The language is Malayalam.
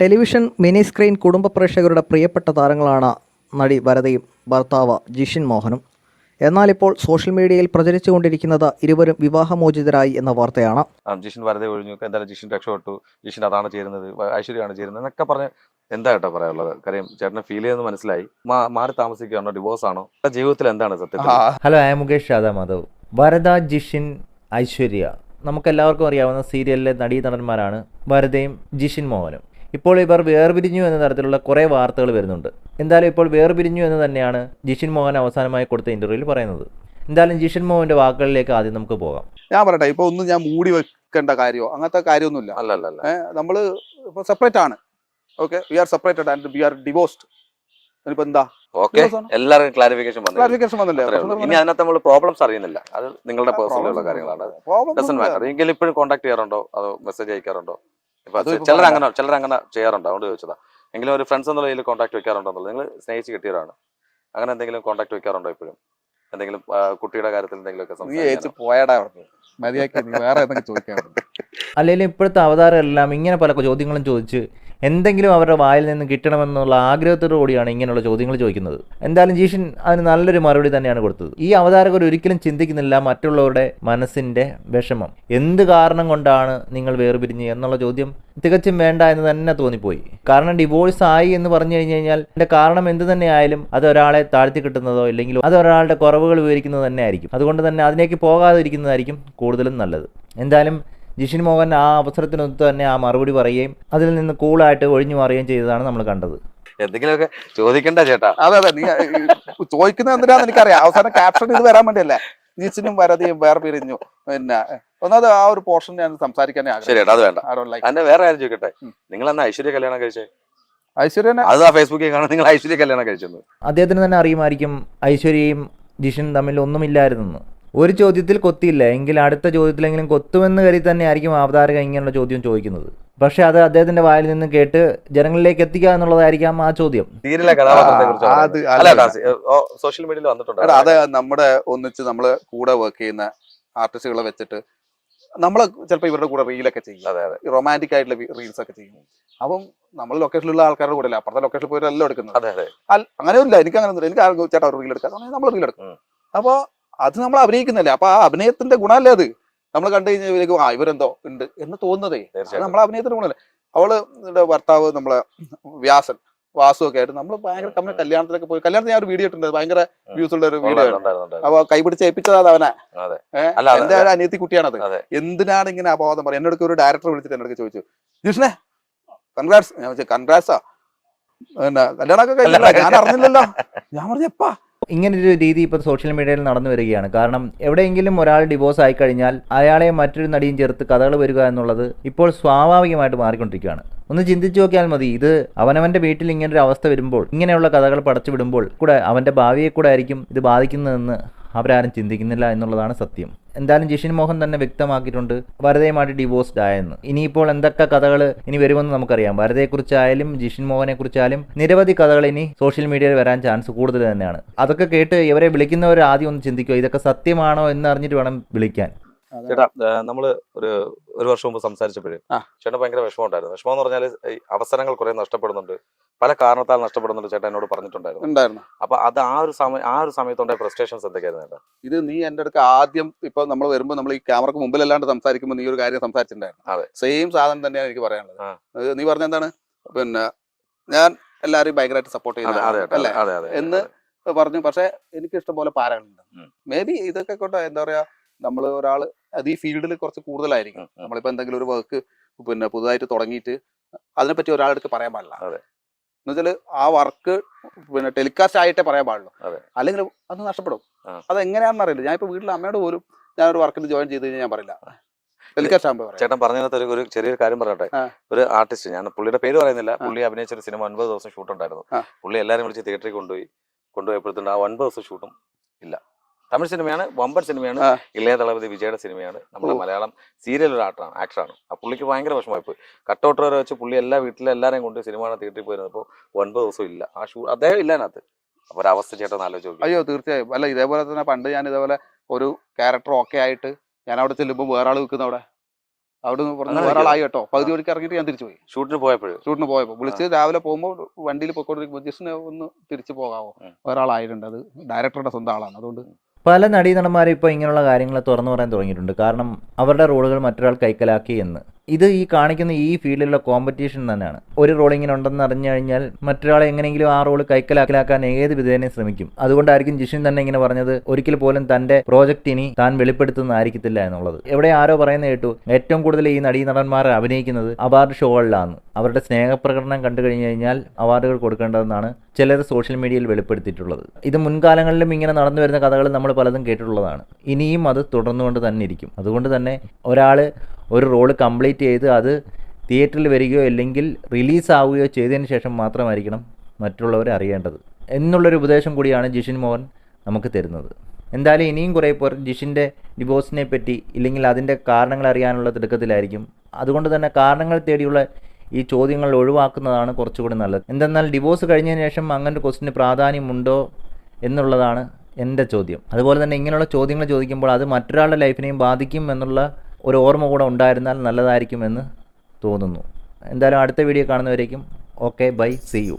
ടെലിവിഷൻ മിനി സ്ക്രീൻ കുടുംബ പ്രേക്ഷകരുടെ പ്രിയപ്പെട്ട താരങ്ങളാണ് നടി ഭരതയും ഭർത്താവ് ജിഷിൻ മോഹനും. എന്നാൽ ഇപ്പോൾ സോഷ്യൽ മീഡിയയിൽ പ്രചരിച്ചുകൊണ്ടിരിക്കുന്നത് ഇരുവരും വിവാഹമോചിതരായി എന്ന വാർത്തയാണ്. ജിഷിൻ വരത ഒഴിഞ്ഞു. എന്തായാലും ജിഷിൻ രക്ഷപ്പെട്ടു. ജിഷിൻ അതാണ് ചേരുന്നത്. ഐശ്വര്യമാണ് ചേരുന്നത്. എന്നൊക്കെ പറഞ്ഞ് എന്താ കേട്ടോ പറയാനുള്ളത്? കാര്യം ചേട്ടനെ ഫീൽ ചെയ്യുന്നത് മനസ്സിലായി. മാറി താമസിക്കുകയാണോ? ഡിവോഴ്സ് ആണോ? ജീവിതത്തിൽ എന്താണ് സത്യം? Hello I Mukesh Radha Madhav. Varada Jishin Aishwarya. നമുക്കെല്ലാവർക്കും അറിയാവുന്ന സീരിയലിലെ നടീ നടന്മാരാണ് വരദയും ജിഷിൻ മോഹനും. ഇപ്പോൾ ഇവർ വേർപിരിഞ്ഞു എന്ന തരത്തിലുള്ള കുറേ വാർത്തകൾ വരുന്നുണ്ട്. എന്തായാലും ഇപ്പോൾ വേർപിരിഞ്ഞു എന്ന് തന്നെയാണ് ജിഷിൻ മോഹൻ അവസാനമായി കൊടുത്ത ഇന്റർവ്യൂവിൽ പറയുന്നത്. എന്തായാലും ജിഷിൻ മോഹന്റെ വാക്കുകളിലേക്ക് ആദ്യം നമുക്ക് പോകാം. ഞാൻ പറയട്ടെ ഇപ്പൊ ഒന്നും ഞാൻ മൂടി വെക്കേണ്ട കാര്യമോ അങ്ങനത്തെ കാര്യമൊന്നുമില്ല. അല്ലല്ല നമ്മൾ ഇപ്പൊ സെപ്പറേറ്റ് ആണ്. Okay we are separated and we are divorced ഇനിയിപ്പോ എന്താ? ഓക്കെ എല്ലാവർക്കും ക്ലാരിഫിക്കേഷൻ വന്നു ക്ലാരിഫിക്കേഷൻ വന്നില്ലേ? ഇനി അതിനകത്ത് നമ്മൾ പ്രോബ്ലംസ് അറിയുന്നില്ല. അത് നിങ്ങളുടെ പേഴ്സണൽ ഉള്ള കാര്യങ്ങളാണ്. ഡസൻ മാറ്റർ എങ്കിലും ഇപ്പോഴും കോൺടാക്ട് ചെയ്യാറുണ്ടോ? അതോ മെസ്സേജ് അയക്കാറുണ്ടോ? ചിലർ. അങ്ങനെ ചിലർ അങ്ങനെ ചെയ്യാറുണ്ട്. അതുകൊണ്ട് ചോദിച്ചതാ. എങ്കിലും ഒരു ഫ്രണ്ട്സ് എന്നുള്ള രീതിയിൽ കോൺടാക്ട് വെക്കാറുണ്ടോ നിങ്ങൾ സ്നേഹിച്ച് കിട്ടിയവരാണ്. അങ്ങനെ എന്തെങ്കിലും കോൺടാക്ട് വെക്കാറുണ്ടോ ഇപ്പോഴും? എന്തെങ്കിലും കുട്ടിയുടെ കാര്യത്തിൽ എന്തെങ്കിലുമൊക്കെ നീ ഏച്ച് പോയടാ. മതിയാക്കി വേറെ എന്തെങ്കിലും ചോദിക്കാൻ അല്ലെങ്കിൽ ഇപ്പോഴത്തെ അവതാരമെല്ലാം ഇങ്ങനെ പല ചോദ്യങ്ങളും ചോദിച്ച് എന്തെങ്കിലും അവരുടെ വായിൽ നിന്ന് കിട്ടണമെന്നുള്ള ആഗ്രഹത്തോടു കൂടിയാണ് ഇങ്ങനെയുള്ള ചോദ്യങ്ങൾ ചോദിക്കുന്നത്. എന്തായാലും ജീഷൻ അതിന് നല്ലൊരു മറുപടി തന്നെയാണ് കൊടുത്തത്. ഈ അവതാരകർ ഒരിക്കലും ചിന്തിക്കുന്നില്ല മറ്റുള്ളവരുടെ മനസ്സിന്റെ വിഷമം. എന്ത് കാരണം കൊണ്ടാണ് നിങ്ങൾ വേർപിരിഞ്ഞ് എന്നുള്ള ചോദ്യം തികച്ചും വേണ്ട എന്ന് തന്നെ തോന്നിപ്പോയി. കാരണം ഡിവോഴ്സ് ആയി എന്ന് പറഞ്ഞു കഴിഞ്ഞു കഴിഞ്ഞാൽ അതിന്റെ കാരണം എന്ത് തന്നെ ആയാലും അത് ഒരാളെ താഴ്ത്തി കിട്ടുന്നതോ ഇല്ലെങ്കിൽ അത് ഒരാളുടെ കുറവുകൾ വിവരിക്കുന്നത് തന്നെ ആയിരിക്കും. അതുകൊണ്ട് തന്നെ അതിലേക്ക് പോകാതിരിക്കുന്നതായിരിക്കും കൂടുതലും നല്ലത്. എന്തായാലും ജിഷിൻ മോഹൻ ആ അവസരത്തിനൊത്ത് തന്നെ ആ മറുപടി പറയുകയും അതിൽ നിന്ന് കൂളായിട്ട് ഒഴിഞ്ഞു മാറുകയും ചെയ്തതാണ് നമ്മൾ കണ്ടത്. എന്തെങ്കിലുമൊക്കെ ചോദിക്കണ്ട ചേട്ടാ. അതെ അതെ നീ ചോദിക്കുന്നത് എന്തിനാന്ന് എനിക്കറിയാം. അവസാനം ക്യാപ്ഷൻ ഇത് വരാൻ വേണ്ടിയല്ലേ? ജിഷിനും വരതിയും വേറെ പിരിഞ്ഞു പിന്നെ ഒന്നാമത് ആ ഒരു പോർഷൻ ഞാൻ സംസാരിക്കാനേ ശരി അത് വേണ്ട. എന്നെ വേറെ ആരും ചോദിക്കട്ടെ? നിങ്ങൾ എന്നാ ഐശ്വര്യ കല്യാണം കഴിച്ചേ? ഐശ്വര്യനെ അത് ആ ഫേസ്ബുക്കിൽ കാണാൻ നിങ്ങൾ ഐശ്വര്യ കല്യാണം കഴിച്ചെന്ന് അദ്ദേഹത്തിന് തന്നെ അറിയുമായിരിക്കും ഐശ്വര്യയും ജിഷൻ തമ്മിൽ ഒന്നുമില്ലായിരുന്നെന്ന്. ഒരു ചോദ്യത്തിൽ കൊത്തിയില്ല. എങ്കിൽ അടുത്ത ചോദ്യത്തിലെങ്കിലും കൊത്തുമെന്ന് കരുതി തന്നെ ആയിരിക്കും അവതാരക ഇങ്ങനെയുള്ള ചോദ്യം ചോദിക്കുന്നത്. പക്ഷെ അത് അദ്ദേഹത്തിന്റെ വായിൽ നിന്ന് കേട്ട് ജനങ്ങളിലേക്ക് എത്തിക്കുക എന്നുള്ളതായിരിക്കാം ആ ചോദ്യം. സോഷ്യൽ മീഡിയയിൽ വന്നിട്ടുണ്ട്? അതെ നമ്മുടെ ഒന്നിച്ച് നമ്മൾ കൂടെ വർക്ക് ചെയ്യുന്ന ആർട്ടിസ്റ്റുകളെ വെച്ചിട്ട് നമ്മൾ ചിലപ്പോൾ ഇവരുടെ കൂടെ റീലൊക്കെ ചെയ്യും. അതെ അതെ. റൊമാന്റിക് ആയിട്ടുള്ള റീൽസ് ഒക്കെ ചെയ്യും. അപ്പം നമ്മൾ ലൊക്കേഷനിലുള്ള ആൾക്കാരുടെ കൂടെ അല്ല? അപ്പുറത്തെ ലൊക്കേഷനിൽ പോയി എല്ലാം എടുക്കുന്നത്. അതെ അതെ. അങ്ങനെ ഇല്ല എനിക്ക് അങ്ങനെ ഒന്നുമില്ല എനിക്ക് ആർക്കും ചേട്ടാ ഒരു റീൽ എടുക്കാം നമ്മൾ റീൽ എടുക്കും. ഉം. അത് നമ്മൾ അഭിനയിക്കുന്നില്ലേ? അപ്പൊ ആ അഭിനയത്തിന്റെ ഗുണമല്ലേ അത്? നമ്മൾ കണ്ടു കഴിഞ്ഞാൽ ആ ഇവരെന്തോ ഉണ്ട് എന്ന് തോന്നുന്നതേ. നമ്മളെ അഭിനയത്തിന്റെ ഗുണമല്ലേ? അവൾ ഭർത്താവ് നമ്മളെ വ്യാസൻ വാസു ഒക്കെ ആയിട്ട് നമ്മൾ ഭയങ്കര കമ്മി കല്യാണത്തിലൊക്കെ പോയി. കല്യാണത്തിന് ഞാൻ ഒരു വീഡിയോ ഇട്ടുണ്ട് ഭയങ്കര വ്യൂസ് ഉള്ള ഒരു വീഡിയോ. അപ്പൊ കൈപിടിച്ച് ഏൽപ്പിച്ചതാ അവനെ. എന്റെ ഒരു അനിയത്തി കുട്ടിയാണത്. അതെ. എന്തിനാണ് ഇങ്ങനെ അപവാദം പറയുക? എന്നോട് ഒരു ഡയറക്ടർ വിളിച്ചിട്ട് എന്നോട് ചോദിച്ചു. ജിഷ്ണേ കൺഗ്രാറ്റ്സ് ഞാൻ വെച്ചാൽ കൺഗ്രാറ്റ്സാ പിന്നെ കല്യാണമൊക്കെ കഴിഞ്ഞില്ല? ഞാൻ അറിഞ്ഞില്ലല്ലോ. ഞാൻ പറഞ്ഞു എപ്പാ? ഇങ്ങനൊരു രീതി ഇപ്പോൾ സോഷ്യൽ മീഡിയയിൽ നടന്നു വരികയാണ്. കാരണം എവിടെയെങ്കിലും ഒരാൾ ഡിവോഴ്സ് ആയി കഴിഞ്ഞാൽ അയാളെ മറ്റൊരു നടിയും ചേർത്ത് കഥകൾ വരിക എന്നുള്ളത് ഇപ്പോൾ സ്വാഭാവികമായിട്ട് മാറിക്കൊണ്ടിരിക്കുകയാണ്. ഒന്ന് ചിന്തിച്ചു നോക്കിയാൽ മതി ഇത് അവനവന്റെ വീട്ടിൽ ഇങ്ങനെ ഒരു അവസ്ഥ വരുമ്പോൾ ഇങ്ങനെയുള്ള കഥകൾ പടച്ചു വിടുമ്പോൾ കൂടെ അവന്റെ ഭാവിയെ കൂടെ ആയിരിക്കും ഇത് ബാധിക്കുന്നതെന്ന് അവരാരും ചിന്തിക്കുന്നില്ല എന്നുള്ളതാണ് സത്യം. എന്തായാലും ജിഷിൻ മോഹൻ തന്നെ വ്യക്തമാക്കിയിട്ടുണ്ട് വരതയുമായിട്ട് ഡിവോഴ്സ്ഡ് ആയെന്ന്. ഇനിയിപ്പോൾ എന്തൊക്കെ കഥകൾ ഇനി വരുമെന്ന് നമുക്കറിയാം. വരതയെക്കുറിച്ചായാലും ജിഷിൻ മോഹനെ കുറിച്ചായാലും നിരവധി കഥകൾ ഇനി സോഷ്യൽ മീഡിയയിൽ വരാൻ ചാൻസ് കൂടുതൽ തന്നെയാണ്. അതൊക്കെ കേട്ട് ഇവരെ വിളിക്കുന്നവർ ആദ്യം ഒന്ന് ചിന്തിക്കുക ഇതൊക്കെ സത്യമാണോ എന്ന് അറിഞ്ഞിട്ട് വേണം വിളിക്കാൻ. ചേട്ടാ നമ്മൾ ഒരു ഒരു വർഷം മുമ്പ് സംസാരിച്ചപ്പോഴേ ചേട്ടാ ചേട്ടൻ ഭയങ്കര വിഷമം ഉണ്ടായിരുന്നു. വിഷമം എന്ന് പറഞ്ഞാൽ അവസരങ്ങൾ കുറെ നഷ്ടപ്പെടുന്നുണ്ട്. പല കാരണത്താൽ നഷ്ടപ്പെടുന്നുണ്ട് ചേട്ടൻ എന്നോട് പറഞ്ഞിട്ടുണ്ടായിരുന്നു. ഉണ്ടായിരുന്നു. അപ്പൊ അത് ആ ഒരു സമയം ആ ഒരു സമയത്തുണ്ടായ ഫ്രസ്ട്രേഷൻസ് എന്തൊക്കെയായിരുന്നു ചേട്ടാ? ഇത് നീ എന്റെ അടുത്ത് ആദ്യം ഇപ്പൊ നമ്മൾ വരുമ്പോൾ നമ്മൾ ഈ ക്യാമറക്ക് മുമ്പിലല്ലാണ്ട് സംസാരിക്കുമ്പോൾ നീ ഒരു കാര്യം സംസാരിച്ചിട്ടുണ്ടായിരുന്നു. സെയിം സാധനം തന്നെയാണ് എനിക്ക് പറയാനുള്ളത്. നീ പറഞ്ഞ എന്താണ്? പിന്നെ ഞാൻ എല്ലാരെയും ഭയങ്കരമായിട്ട് സപ്പോർട്ട് അതെ അതെ ചെയ്യുന്ന ചേട്ടാ, അല്ലേ? എന്ന് പറഞ്ഞു. പക്ഷെ എനിക്ക് ഇഷ്ടംപോലെ പാരകളുണ്ട്. ഉം. മേ ബി ഇതൊക്കെ കൊണ്ട് എന്താ പറയാ നമ്മൾ ഒരാൾ അത് ഈ ഫീൽഡിൽ കുറച്ച് കൂടുതലായിരിക്കും. നമ്മളിപ്പോ എന്തെങ്കിലും ഒരു വർക്ക് പിന്നെ പുതുതായിട്ട് തുടങ്ങിയിട്ട് അതിനെപ്പറ്റി ഒരാളെടുത്ത് പറയാൻ പാടില്ല. എന്നുവെച്ചാൽ ആ വർക്ക് പിന്നെ ടെലികാസ്റ്റ് ആയിട്ടേ പറയാൻ പാടുള്ളൂ. അല്ലെങ്കിൽ അത് നഷ്ടപ്പെടും. അത് എങ്ങനെയാണെന്ന് അറിയില്ല. ഞാൻ ഇപ്പൊ വീട്ടിൽ അമ്മയോട് പോലും ഞാൻ ഒരു വർക്കിൽ ജോയിൻ ചെയ്ത് കഴിഞ്ഞാൽ ഞാൻ പറയില്ല. ടെലികാസ്റ്റ് ആകുമ്പോൾ ചേട്ടൻ പറഞ്ഞതിനകത്ത് ഒരു ഒരു ചെറിയൊരു കാര്യം പറഞ്ഞോട്ടെ ഒരു ആർട്ടിസ്റ്റ് ഞാൻ പുള്ളിയുടെ പേര് പറയുന്നില്ല. പുള്ളി അഭിനയിച്ച ഒരു സിനിമ ഒൻപത് ദിവസം ഷൂട്ട് ഉണ്ടായിരുന്നു. പുള്ളി എല്ലാവരും വിളിച്ച് തിയേറ്ററിൽ കൊണ്ടുപോയി. കൊണ്ടുപോയപ്പോഴത്തേക്കും ആ ഒൻപത് ദിവസം ഷൂട്ടും ഇല്ല. തമിഴ് സിനിമയാണ് വമ്പൻ സിനിമയാണ്. ഇളയ തളപതി വിജയുടെ സിനിമയാണ്. നമ്മുടെ. മലയാളം സീരിയൽ ഒരു ആക്ടറാണ് ആക്ടറാണ് ആ പുള്ളിക്ക് ഭയങ്കര വിഷമമായി പോയി കട്ടൗട്ട് വരെ വെച്ച് പുള്ളി എല്ലാ വീട്ടിലെ എല്ലാവരെയും കൊണ്ട് സിനിമ തിയേറ്ററിൽ പോയിരുന്നപ്പോൾ ഒൻപത് ദിവസം ഇല്ല. ആ ഷൂ അദ്ദേഹം ഇല്ല അതിനകത്ത്. അപ്പൊ ഒരു അവസ്ഥ ചേട്ടൻ ആലോചിച്ചു അയ്യോ തീർച്ചയായും. അല്ല ഇതേപോലെ തന്നെ പണ്ട് ഞാൻ ഇതേപോലെ ഒരു ക്യാരക്ടർ ഓക്കെ ആയിട്ട് ഞാൻ അവിടെ ചെല്ലുമ്പോൾ വേറെ ആൾ നിൽക്കുന്ന അവിടെ. അവിടെ നിന്ന് പറഞ്ഞു വേറെ ആളായി കേട്ടോ. പകുതി വഴിക്ക് ഇറങ്ങിയിട്ട് ഞാൻ തിരിച്ചു പോയി ഷൂട്ടിന് പോയപ്പോഴും? ഷൂട്ടിന് പോയപ്പോൾ. വിളിച്ച് രാവിലെ പോകുമ്പോൾ വണ്ടിയിൽ പോയിക്കൊണ്ടിരിക്കുമ്പോൾ ജസ്റ്റ് ഒന്ന് തിരിച്ചു പോകാമോ. വേറെ ആളായിട്ടുണ്ട് അത് ഡയറക്ടറുടെ സ്വന്തം ആളാണ്. അതുകൊണ്ട് പല നടീനടന്മാരും ഇപ്പോൾ ഇങ്ങനെയുള്ള കാര്യങ്ങൾ തുറന്നു പറയാൻ തുടങ്ങിയിട്ടുണ്ട്. കാരണം അവരുടെ റോളുകൾ മറ്റൊരാൾ കൈക്കലാക്കി എന്ന്. ഇത് ഈ കാണിക്കുന്ന ഈ ഫീൽഡിലുള്ള കോമ്പറ്റീഷൻ തന്നെയാണ്. ഒരു റോൾ ഇങ്ങനെ ഉണ്ടെന്ന് അറിഞ്ഞു കഴിഞ്ഞാൽ മറ്റൊരാളെ എങ്ങനെയെങ്കിലും ആ റോൾ കൈക്കലാക്കലാക്കാൻ ഏത് വിധേനയും ശ്രമിക്കും. അതുകൊണ്ടായിരിക്കും ജിഷിൻ തന്നെ ഇങ്ങനെ പറഞ്ഞത് ഒരിക്കൽ പോലും തന്റെ പ്രോജക്റ്റ് ഇനി താൻ വെളിപ്പെടുത്തുന്നതായിരിക്കത്തില്ല എന്നുള്ളത്. എവിടെ ആരോ പറയുന്ന കേട്ടു ഏറ്റവും കൂടുതൽ ഈ നടീ നടന്മാർ അഭിനയിക്കുന്നത് അവാർഡ് ഷോകളിലാണ് അവരുടെ സ്നേഹപ്രകടനം കണ്ടു കഴിഞ്ഞു കഴിഞ്ഞാൽ അവാർഡുകൾ കൊടുക്കേണ്ടതെന്നാണ് ചിലർ സോഷ്യൽ മീഡിയയിൽ വെളിപ്പെടുത്തിയിട്ടുള്ളത്. ഇത് മുൻകാലങ്ങളിലും ഇങ്ങനെ നടന്നു വരുന്ന കഥകൾ നമ്മൾ പലതും കേട്ടിട്ടുള്ളതാണ്. ഇനിയും അത് തുടർന്നുകൊണ്ട് തന്നെ ഇരിക്കും. അതുകൊണ്ട് തന്നെ ഒരാൾ ഒരു റോൾ കംപ്ലീറ്റ് ചെയ്ത് അത് തിയേറ്ററിൽ വരികയോ അല്ലെങ്കിൽ റിലീസ് ആവുകയോ ചെയ്തതിന് ശേഷം മാത്രമായിരിക്കണം മറ്റുള്ളവരെ അറിയേണ്ടത് എന്നുള്ളൊരു ഉപദേശം കൂടിയാണ് ജിഷിൻ മോഹൻ നമുക്ക് തരുന്നത്. എന്തായാലും ഇനിയും കുറേ പേർ ജിഷിന്റെ ഡിവോഴ്സിനെ പറ്റി ഇല്ലെങ്കിൽ അതിന്റെ കാരണങ്ങൾ അറിയാനുള്ള തിടുക്കത്തിലായിരിക്കും. അതുകൊണ്ട് തന്നെ കാരണങ്ങൾ തേടിയുള്ള ഈ ചോദ്യങ്ങൾ ഒഴിവാക്കുന്നതാണ് കുറച്ചുകൂടി നല്ലത്. എന്തെന്നാൽ ഡിവോഴ്സ് കഴിഞ്ഞതിന് ശേഷം അങ്ങനൊരു ക്വസ്റ്റിന് പ്രാധാന്യമുണ്ടോ എന്നുള്ളതാണ് എന്റെ ചോദ്യം. അതുപോലെ തന്നെ ഇങ്ങനെയുള്ള ചോദ്യങ്ങൾ ചോദിക്കുമ്പോൾ അത് മറ്റൊരാളുടെ ലൈഫിനെയും ബാധിക്കും എന്നുള്ള ഒരു ഓർമ്മ കൂടെ ഉണ്ടായിരുന്നാൽ നല്ലതായിരിക്കുമെന്ന് തോന്നുന്നു. എന്തായാലും അടുത്ത വീഡിയോ കാണുന്നവരേക്കും ഓക്കെ ബൈ സി യു.